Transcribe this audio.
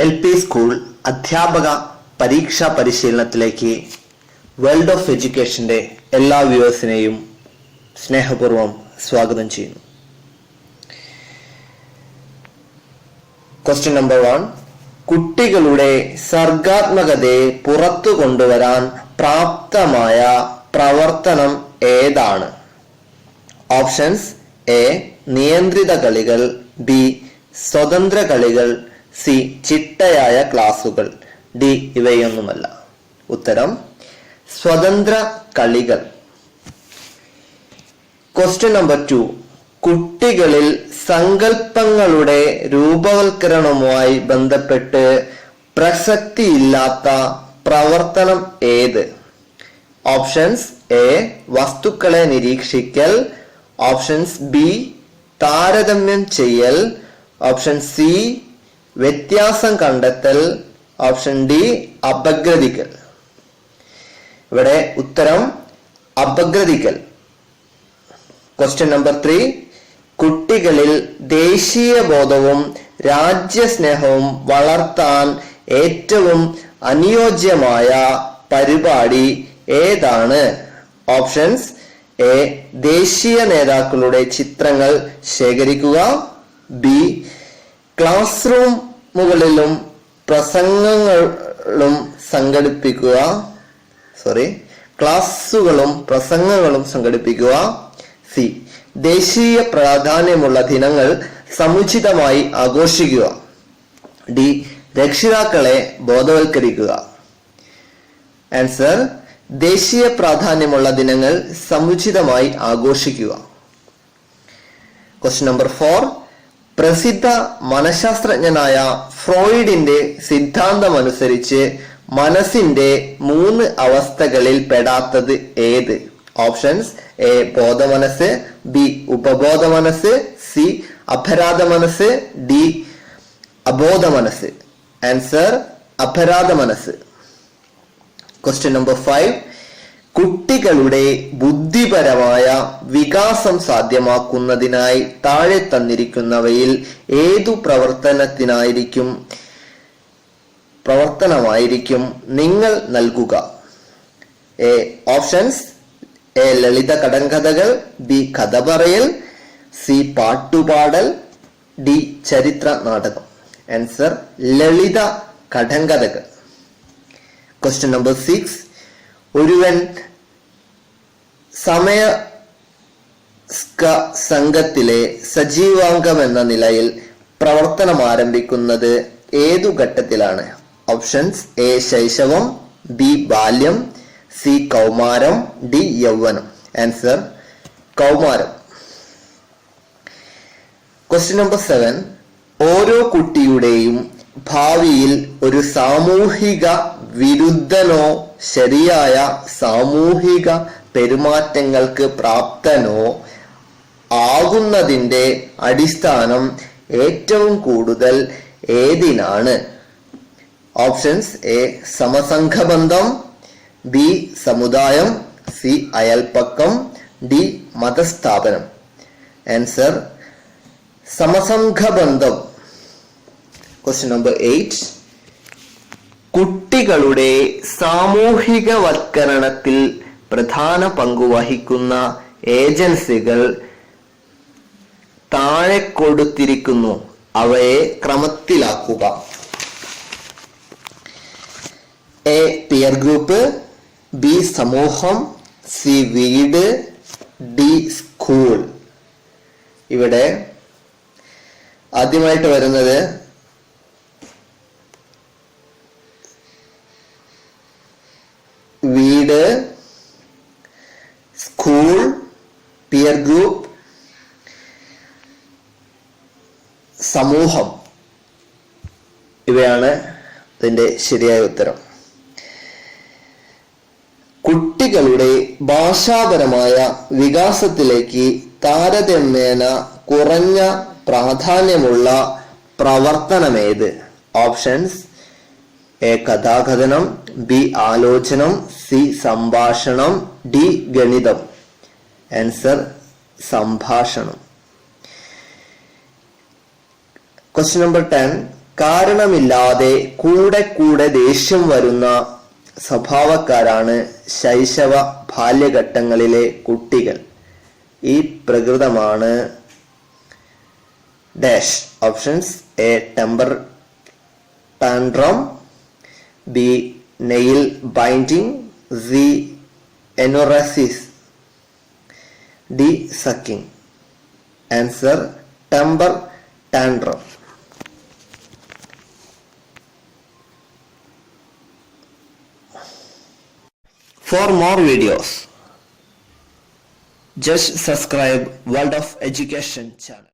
L P school അധ്യാപക പരീക്ഷാ പരിശീലനത്തിലേക്ക് world of എഡ്യൂക്കേഷന്റെ എല്ലാ വ്യൂവേഴ്സിനെയും സ്നേഹപൂർവം സ്വാഗതം ചെയ്യുന്നു. ക്വസ്റ്റ്യൻ നമ്പർ വൺ കുട്ടികളുടെ സർഗാത്മകതയെ പുറത്തു കൊണ്ടുവരാൻ പ്രാപ്തമായ പ്രവർത്തനം ഏതാണ്? ഓപ്ഷൻസ് എ നിയന്ത്രിത കളികൾ. ബി സ്വതന്ത്ര കളികൾ. സി ചിട്ടയായ ക്ലാസുകൾ. ഡി ഇവയൊന്നുമല്ല. ഉത്തരം സ്വതന്ത്ര കളികൾ. ക്വസ്റ്റ്യൻ നമ്പർ ടു കുട്ടികളിൽ സങ്കല്പങ്ങളുടെ രൂപവൽക്കരണവുമായി ബന്ധപ്പെട്ട് പ്രസക്തിയില്ലാത്ത പ്രവർത്തനം ഏത്? ഓപ്ഷൻസ് എ വസ്തുക്കളെ നിരീക്ഷിക്കൽ. ഓപ്ഷൻസ് ബി താരതമ്യം ചെയ്യൽ. ഓപ്ഷൻ സി വ്യത്യാസം കണ്ടെത്തൽ ഓപ്ഷൻ ഡി അപഗ്രഥിക്കൽ. ഇവിടെ ഉത്തരം അപഗ്രഥിക്കൽ. ക്വസ്റ്റ്യൻ നമ്പർ ത്രീ കുട്ടികളിൽ ദേശീയ ബോധവും രാജ്യസ്നേഹവും വളർത്താൻ ഏറ്റവും അനുയോജ്യമായ പരിപാടി ഏതാണ്? ഓപ്ഷൻസ് എ ദേശീയ നേതാക്കളുടെ ചിത്രങ്ങൾ ശേഖരിക്കുക. ബി ക്ലാസ് റൂമുകളിലും പ്രസംഗങ്ങളും സംഘടിപ്പിക്കുക. സോറി ക്ലാസ്സുകളും പ്രസംഗങ്ങളും സംഘടിപ്പിക്കുക. സി ദേശീയ പ്രാധാന്യമുള്ള ദിനങ്ങൾ സമുചിതമായി ആഘോഷിക്കുക. ഡി രക്ഷിതാക്കളെ ബോധവൽക്കരിക്കുക. ആൻസർ ദേശീയ പ്രാധാന്യമുള്ള ദിനങ്ങൾ സമുചിതമായി ആഘോഷിക്കുക. ക്വസ്റ്റ്യൻ നമ്പർ ഫോർ പ്രസിദ്ധ മനഃശാസ്ത്രജ്ഞനായ ഫ്രോയിഡിന്റെ സിദ്ധാന്തമനുസരിച്ച് മനസ്സിന്റെ മൂന്ന് അവസ്ഥകളിൽ പെടാത്തത് ഏത്? ഓപ്ഷൻസ് എ ബോധമനസ് ബി ഉപബോധ മനസ്സ് സി അപരാധ മനസ്സ് ഡി അബോധ മനസ്സ് ആൻസർ അപരാധ മനസ്സ് ക്വസ്റ്റ്യൻ നമ്പർ ഫൈവ് കുട്ടികളുടെ ബുദ്ധിപരമായ വികാസം സാധ്യമാക്കുന്നതിനായി താഴെ തന്നിരിക്കുന്നവയിൽ ഏതു പ്രവർത്തനത്തിനായിരിക്കും? പ്രവർത്തനമായിരിക്കും നിങ്ങൾ നൽകുക. A options. എ ലളിത കടങ്കഥകൾ. ബി കഥ പറയൽ. സി പാട്ടുപാടൽ. ഡി ചരിത്ര നാടകം. ആൻസർ ലളിത കടങ്കഥകൾ. ക്വസ്റ്റ്യൻ നമ്പർ സിക്സ് ഒരുവൻ സമയ സംഘത്തിലെ സജീവാംഗം എന്ന നിലയിൽ പ്രവർത്തനം ആരംഭിക്കുന്നത് ഏതു ഘട്ടത്തിലാണ്? ഓപ്ഷൻസ് എ ശൈശവം ബി ബാല്യം സി കൗമാരം ഡി യൗവനം. ആൻസർ കൗമാരം. ക്വസ്റ്റ്യൻ നമ്പർ സെവൻ ഓരോ കുട്ടിയുടെയും ഭാവിയിൽ ഒരു സാമൂഹിക വിരുദ്ധനോ ശരിയായ സാമൂഹിക പെരുമാറ്റങ്ങൾക്ക് പ്രാപ്തനോ ആകുന്നതിന്റെ അടിസ്ഥാനം ഏറ്റവും കൂടുതൽ ഏതിനാണ്? ഓപ്ഷൻസ് എ സമസംഘബന്ധം ബി സമുദായം സി അയൽപ്പക്കം ഡി മതസ്ഥാപനം. ആൻസർ സമസംഘബന്ധം. ക്വസ്റ്റ്യൻ നമ്പർ എയ്റ്റ് കുട്ടികളുടെ സാമൂഹികവൽക്കരണത്തിൽ പ്രധാന പങ്ക് വഹിക്കുന്ന ഏജൻസികൾ താഴെ കൊടുത്തിരിക്കുന്നു. അവയെ ക്രമത്തിലാക്കുക. എ പിയർ ഗ്രൂപ്പ് ബി സമൂഹം സി വീട് ഡി സ്കൂൾ ഇവിടെ ആദ്യമായിട്ട് വരുന്നത് വീട് സ്കൂൾ പിയർ ഗ്രൂപ്പ് സമൂഹം. ഇവയാണ് ഇതിന്റെ ശരിയായ ഉത്തരം. കുട്ടികളുടെ ഭാഷാപരമായ വികാസത്തിലേക്ക് താരതമ്യേന കുറഞ്ഞ പ്രാധാന്യമുള്ള പ്രവർത്തനമേത്? ഓപ്ഷൻസ് എ കഥാകഥനം ബി ആലോചനം സി സംഭാഷണം ഡി ഗണിതം. ആൻസർ സംഭാഷണം. ക്വസ്റ്റ്യൻ നമ്പർ ടെൻ കാരണമില്ലാതെ കൂടെ കൂടെ ദേഷ്യം വരുന്ന സ്വഭാവക്കാരാണ് ശൈശവ ബാല്യഘട്ടങ്ങളിലെ കുട്ടികൾ. ഈ പ്രകൃതമാണ് dash options A temper tantrum B nail biting C enuresis D. Sucking. Answer Temper Tantrum. For more videos, just subscribe World of Education channel.